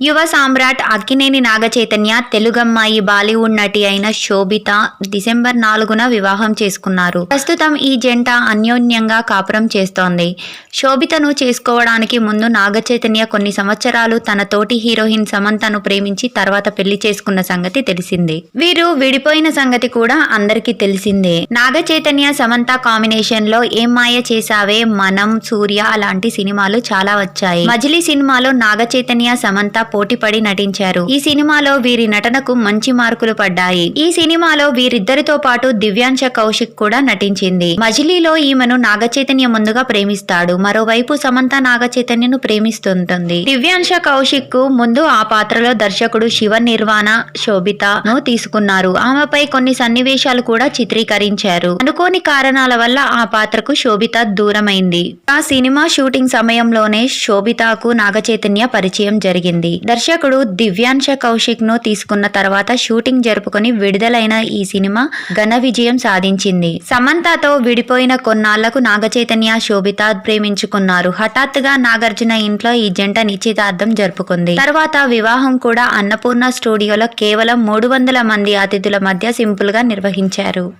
యువ సామ్రాట్ అక్కినేని నాగచైతన్య తెలుగమ్మాయి బాలీవుడ్ నటి అయిన శోభిత డిసెంబర్ నాలుగున వివాహం చేసుకున్నారు. ప్రస్తుతం ఈ జంట అన్యోన్యంగా కాపురం చేస్తోంది. శోభితను చేసుకోవడానికి ముందు నాగచైతన్య కొన్ని సంవత్సరాలు తన తోటి హీరోయిన్ సమంతను ప్రేమించి తర్వాత పెళ్ళి చేసుకున్న సంగతి తెలిసిందే. వీరు విడిపోయిన సంగతి కూడా అందరికీ తెలిసిందే. నాగచైతన్య సమంత కాంబినేషన్లో ఏం మాయ చేసావే మనం సూర్య అలాంటి సినిమాలు చాలా వచ్చాయి. మజిలీ సినిమాలో నాగచైతన్య సమంత పోటీపడి నటించారు. ఈ సినిమాలో వీరి నటనకు మంచి మార్కులు పడ్డాయి. ఈ సినిమాలో వీరిద్దరితో పాటు దివ్యాంశ కౌశిక్ కూడా నటించింది. మజిలీలో ఈమెను నాగచైతన్య ముందుగా ప్రేమిస్తాడు. మరోవైపు సమంత నాగచైతన్యను ప్రేమిస్తుంటుంది. దివ్యాంశ కౌశిక్కు ముందు ఆ పాత్రలో దర్శకుడు శివ నిర్వాణ శోభితను తీసుకున్నారు. ఆమెపై కొన్ని సన్నివేశాలు కూడా చిత్రీకరించారు. అనుకోని కారణాల వల్ల ఆ పాత్రకు శోభిత దూరమైంది. ఆ సినిమా షూటింగ్ సమయంలోనే శోభితకు నాగచైతన్య పరిచయం జరిగింది. దర్శకుడు దివ్యాంశ కౌశిక్ను తీసుకున్న తర్వాత షూటింగ్ జరుపుకొని విడుదలైన ఈ సినిమా ఘన విజయం సాధించింది. సమంతతో విడిపోయిన కొన్నాళ్ళకు నాగచైతన్య శోభిత ప్రేమించుకున్నారు. హఠాత్తుగా నాగార్జున ఇంట్లో ఈ జంట నిశ్చితార్థం జరుపుకుంది. తర్వాత వివాహం కూడా అన్నపూర్ణ స్టూడియోలో కేవలం మూడు వందల మంది అతిథుల మధ్య సింపుల్గా నిర్వహించారు.